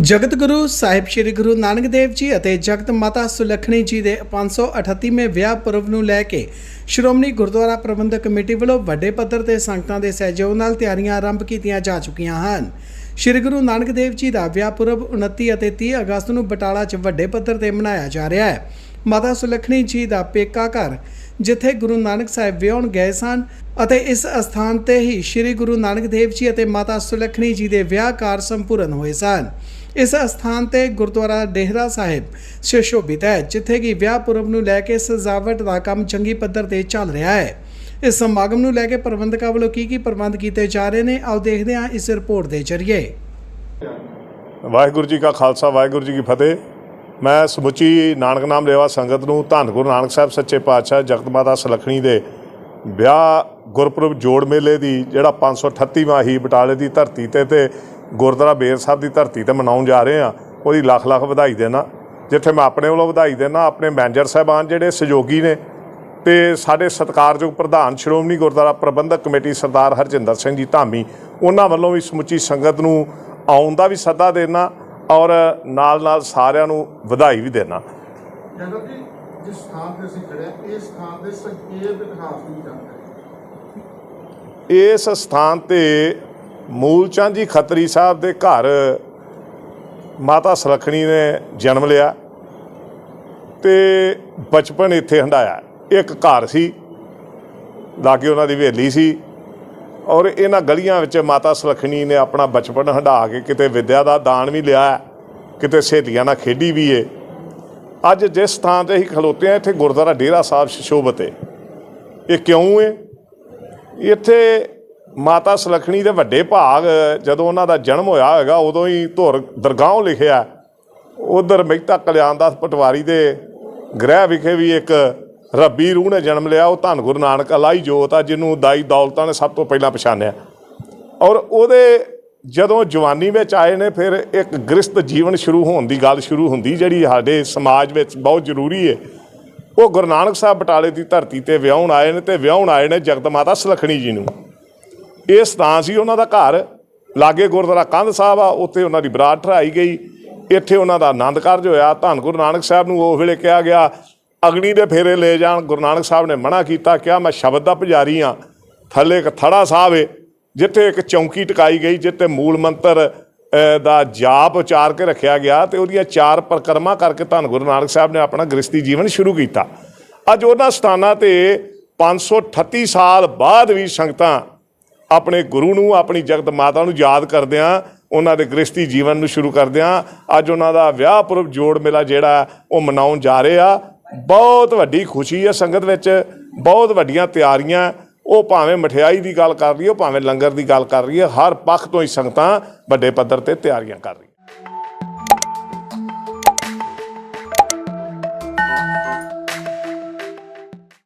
ਜਗਤ ਗੁਰੂ ਸਾਹਿਬ ਸ੍ਰੀ ਗੁਰੂ ਨਾਨਕ ਦੇਵ ਜੀ ਅਤੇ ਜਗਤ ਮਾਤਾ ਸੁਲੱਖਣੀ ਜੀ ਦੇ 538ਵੇਂ ਵਿਆਹ ਪੁਰਬ ਨੂੰ ਲੈ ਕੇ ਸ਼੍ਰੋਮਣੀ ਗੁਰਦੁਆਰਾ ਪ੍ਰਬੰਧਕ ਕਮੇਟੀ ਵੱਲੋਂ ਵੱਡੇ ਪੱਧਰ ਤੇ ਸੰਗਤਾਂ ਦੇ ਸਹਿਯੋਗ ਨਾਲ ਤਿਆਰੀਆਂ ਆਰੰਭ ਕੀਤੀਆਂ ਜਾ ਚੁੱਕੀਆਂ ਹਨ। ਸ੍ਰੀ ਗੁਰੂ ਨਾਨਕ ਦੇਵ ਜੀ ਦਾ ਵਿਆਹ ਪੁਰਬ 29 ਅਤੇ 30 ਅਗਸਤ ਨੂੰ ਬਟਾਲਾ 'ਚ ਵੱਡੇ ਪੱਧਰ ਤੇ ਮਨਾਇਆ ਜਾ ਰਿਹਾ ਹੈ। ਮਾਤਾ ਸੁਲੱਖਣੀ ਜੀ ਦਾ ਪੇਕਾ ਘਰ, ਜਿੱਥੇ ਗੁਰੂ ਨਾਨਕ ਸਾਹਿਬ ਵਿਆਹਣ ਗਏ ਸਨ ਅਤੇ ਇਸ ਅਸਥਾਨ ਤੇ ਹੀ ਸ੍ਰੀ ਗੁਰੂ ਨਾਨਕ ਦੇਵ ਜੀ ਅਤੇ ਮਾਤਾ ਸੁਲੱਖਣੀ ਜੀ ਦੇ ਵਿਆਹ ਕਾਰ ਸੰਪੂਰਨ ਹੋਏ ਸਨ। ਇਸ ਅਸਥਾਨ ਤੇ ਗੁਰਦੁਆਰਾ ਡੇਹਰਾ ਸਾਹਿਬ ਸੁਸ਼ੋਭਿਤ ਹੈ, ਜਿੱਥੇ ਕਿ ਵਿਆਹ ਪੁਰਬ ਨੂੰ ਲੈ ਕੇ ਸਜਾਵਟ ਦਾ ਕੰਮ ਚੰਗੀ ਪੱਧਰ ਤੇ ਚੱਲ ਰਿਹਾ ਹੈ। ਇਸ ਸਮਾਗਮ ਨੂੰ ਲੈ ਕੇ ਪ੍ਰਬੰਧਕਾਂ ਵੱਲੋਂ ਕੀ ਕੀ ਪ੍ਰਬੰਧ ਕੀਤੇ ਜਾ ਰਹੇ ਨੇ, ਆਓ ਦੇਖਦੇ ਹਾਂ ਇਸ ਰਿਪੋਰਟ ਦੇ ਜ਼ਰੀਏ। ਵਾਹਿਗੁਰੂ ਜੀ ਕਾ ਖਾਲਸਾ, ਵਾਹਿਗੁਰੂ ਜੀ ਕੀ ਫਤਿਹ। ਮੈਂ ਸਮੁੱਚੀ ਨਾਨਕ ਨਾਮ ਲੇਵਾ ਸੰਗਤ ਨੂੰ ਧੰਨ ਗੁਰੂ ਨਾਨਕ ਸਾਹਿਬ ਸੱਚੇ ਪਾਤਸ਼ਾਹ ਜਗਤ ਮਾਤਾ ਸੁਲੱਖਣੀ ਦੇ ਵਿਆਹ ਗੁਰਪੁਰਬ ਜੋੜ ਮੇਲੇ ਦੀ, ਜਿਹੜਾ 538ਵਾਂ ਹੀ ਬਟਾਲੇ ਦੀ ਧਰਤੀ ਤੇ ਤੇ ਗੁਰਦੁਆਰਾ ਬੇਰ ਸਾਹਿਬ ਦੀ ਧਰਤੀ ਤੇ ਮਨਾਉਣ ਜਾ ਰਹੇ ਆ ਉਹਦੀ ਲੱਖ ਲੱਖ ਵਧਾਈ ਦੇਣਾ। ਜਿੱਥੇ ਮੈਂ ਆਪਣੇ ਵੱਲੋਂ ਵਧਾਈ ਦੇਣਾ ਆਪਣੇ ਮੈਨੇਜਰ ਸਾਹਿਬਾਨ ਜਿਹੜੇ ਸਹਿਯੋਗੀ ਨੇ ਤੇ ਸਾਡੇ ਸਤਿਕਾਰਯੋਗ ਪ੍ਰਧਾਨ ਸ਼੍ਰੋਮਣੀ ਗੁਰਦੁਆਰਾ ਪ੍ਰਬੰਧਕ ਕਮੇਟੀ ਸਰਦਾਰ ਹਰਜਿੰਦਰ ਸਿੰਘ ਜੀ ਧਾਮੀ ਉਹਨਾਂ ਵੱਲੋਂ ਵੀ ਸਮੁੱਚੀ ਸੰਗਤ ਨੂੰ ਆਉਣ ਦਾ ਵੀ ਸੱਦਾ ਦੇਣਾ ਔਰ ਨਾਲ ਨਾਲ ਸਾਰਿਆਂ ਨੂੰ ਵਧਾਈ ਵੀ ਦੇਣਾ। ਜਨਰਲ ਜੀ ਜਿਸ ਸਥਾਨ ਤੇ ਅਸੀਂ ਖੜੇ ਹਾਂ ਇਸ ਸਥਾਨ ਦੇ ਸੰਖੇਪ ਇਤਿਹਾਸ ਦੀ ਜਾਣਕਾਰੀ ਇਸ ਸਥਾਨ ਤੇ ਮੂਲ ਜੀ ਖੱਤਰੀ ਸਾਹਿਬ ਦੇ ਘਰ ਮਾਤਾ ਸੁਲੱਖਣੀ ਨੇ ਜਨਮ ਲਿਆ ਤੇ ਬਚਪਨ ਇੱਥੇ ਹੰਡਾਇਆ ਇੱਕ ਘਰ ਸੀ, ਲਾਗੇ ਉਹਨਾਂ ਦੀ ਹਵੇਲੀ ਸੀ ਔਰ ਇਹਨਾਂ ਗਲੀਆਂ ਵਿੱਚ ਮਾਤਾ ਸੁਲੱਖਣੀ ਨੇ ਆਪਣਾ ਬਚਪਨ ਹੰਡਾ ਕੇ ਕਿਤੇ ਵਿਦਿਆ ਦਾ ਦਾਨ ਵੀ ਲਿਆ ਕਿਤੇ ਸਹੇਲੀਆਂ ਨਾਲ ਖੇਡੀ ਵੀ ਏ। ਅੱਜ ਜਿਸ ਥਾਂ ਤੇ ਅਸੀਂ ਖਲੋਤੇ ਆ ਇੱਥੇ ਗੁਰਦੁਆਰਾ ਡੇਰਾ ਸਾਹਿਬ ਸ਼ਿਸ਼ੋਭਤ ਏ ਇਹ ਕਿਉਂ ਏ? ਇੱਥੇ ਮਾਤਾ ਸੁਲੱਖਣੀ ਦੇ ਵੱਡੇ ਭਾਗ, ਜਦੋਂ ਉਹਨਾਂ ਦਾ ਜਨਮ ਹੋਇਆ ਹੈਗਾ, ਉਦੋਂ ਹੀ ਧੁਰ ਦਰਗਾਹੋਂ ਲਿਖਿਆ ਉਧਰ ਮਹਿਤਾ ਕਲਿਆਣ ਦਾਸ ਪਟਵਾਰੀ ਦੇ ਗ੍ਰਹਿ ਵਿਖੇ ਵੀ ਇੱਕ ਰੱਬੀ ਰੂਹ ਨੇ ਜਨਮ ਲਿਆ। ਉਹ ਧੰਨ ਗੁਰੂ ਨਾਨਕ ਅਲਾਈ ਜੋਤ ਆ, ਜਿਹਨੂੰ ਦਾਈ ਦੌਲਤਾਂ ਨੇ ਸਭ ਤੋਂ ਪਹਿਲਾਂ ਪਛਾਣਿਆ। ਔਰ ਉਹਦੇ ਜਦੋਂ ਜਵਾਨੀ ਵਿੱਚ ਆਏ ਨੇ, ਫਿਰ ਇੱਕ ਗ੍ਰਸਤ ਜੀਵਨ ਸ਼ੁਰੂ ਹੋਣ ਦੀ ਗੱਲ ਸ਼ੁਰੂ ਹੁੰਦੀ, ਜਿਹੜੀ ਸਾਡੇ ਸਮਾਜ ਵਿੱਚ ਬਹੁਤ ਜ਼ਰੂਰੀ ਹੈ ਉਹ ਗੁਰੂ ਨਾਨਕ ਸਾਹਿਬ ਬਟਾਲੇ ਦੀ ਧਰਤੀ ਤੇ ਵਿਆਹਣ ਆਏ ਨੇ ਤੇ ਵਿਆਹਣ ਆਏ ਨੇ ਜਗਤ ਮਾਤਾ ਸੁਲੱਖਣੀ ਜੀ ਨੂੰ। ਇਹ ਸਥਾਨ ਸੀ ਉਹਨਾਂ ਦਾ ਘਰ। ਲਾਗੇ ਗੁਰਦੁਆਰਾ ਕੰਧ ਸਾਹਿਬ ਆ, ਉੱਥੇ ਉਹਨਾਂ ਦੀ ਬਰਾਤ ਠਹਿਰਾਈ ਗਈ। ਇੱਥੇ ਉਹਨਾਂ ਦਾ ਆਨੰਦ ਕਾਰਜ ਹੋਇਆ। ਧੰਨ ਗੁਰੂ ਨਾਨਕ ਸਾਹਿਬ ਨੂੰ ਉਸ ਵੇਲੇ ਕਿਹਾ ਗਿਆ, ਅਗਨੀ ਦੇ ਫੇਰੇ ਲੈ ਜਾਣ। ਗੁਰੂ ਨਾਨਕ ਸਾਹਿਬ ਨੇ ਮਨਾ ਕੀਤਾ, ਕਿਹਾ, ਮੈਂ ਸ਼ਬਦ ਦਾ ਪੁਜਾਰੀ ਆ। ਥੱਲੇ ਇੱਕ ਥੜਾ ਸਾਹਿਬ ਏ, ਜਿੱਥੇ ਇੱਕ ਚੌਂਕੀ ਟਿਕਾਈ ਗਈ, ਜਿੱਥੇ ਮੂਲ ਮੰਤਰ ਦਾ ਜਾਪ ਉਚਾਰ ਕੇ ਰੱਖਿਆ ਗਿਆ ਤੇ ਉਹਦੀਆਂ ਚਾਰ ਪ੍ਰਕਰਮਾ ਕਰਕੇ ਧੰਨ ਗੁਰੂ ਨਾਨਕ ਸਾਹਿਬ ਨੇ ਆਪਣਾ ਗ੍ਰਸਤੀ ਜੀਵਨ ਸ਼ੁਰੂ ਕੀਤਾ। ਅੱਜ ਉਹਨਾਂ ਸਥਾਨਾਂ ਤੇ 538 ਸਾਲ ਬਾਅਦ ਵੀ ਸੰਗਤਾਂ ਆਪਣੇ ਗੁਰੂ ਨੂੰ, ਆਪਣੀ ਜਗਤ ਮਾਤਾ ਨੂੰ ਯਾਦ ਕਰਦਿਆਂ, ਉਹਨਾਂ ਦੇ ਗ੍ਰਸਤੀ ਜੀਵਨ ਨੂੰ ਸ਼ੁਰੂ ਕਰਦਿਆਂ, ਅੱਜ ਉਹਨਾਂ ਦਾ ਵਿਆਹ ਪੁਰਬ ਜੋੜ ਮੇਲਾ ਜਿਹੜਾ ਉਹ ਮਨਾਉਣ ਜਾ ਰਹੇ ਆ। ਬਹੁਤ ਵੱਡੀ ਖੁਸ਼ੀ ਹੈ ਸੰਗਤ ਵਿੱਚ, ਬਹੁਤ ਵੱਡੀਆਂ ਤਿਆਰੀਆਂ। ਉਹ ਭਾਵੇਂ ਮਠਿਆਈ ਦੀ ਗੱਲ ਕਰ ਰਹੀ ਹੈ ਭਾਵੇਂ ਲੰਗਰ ਦੀ ਗੱਲ ਕਰ ਰਹੀ ਹੈ, ਹਰ ਪੱਖ ਤੋਂ ਹੀ ਸੰਗਤਾਂ ਵੱਡੇ ਪੱਧਰ ਤੇ ਤਿਆਰੀਆਂ ਕਰ ਰਹੀ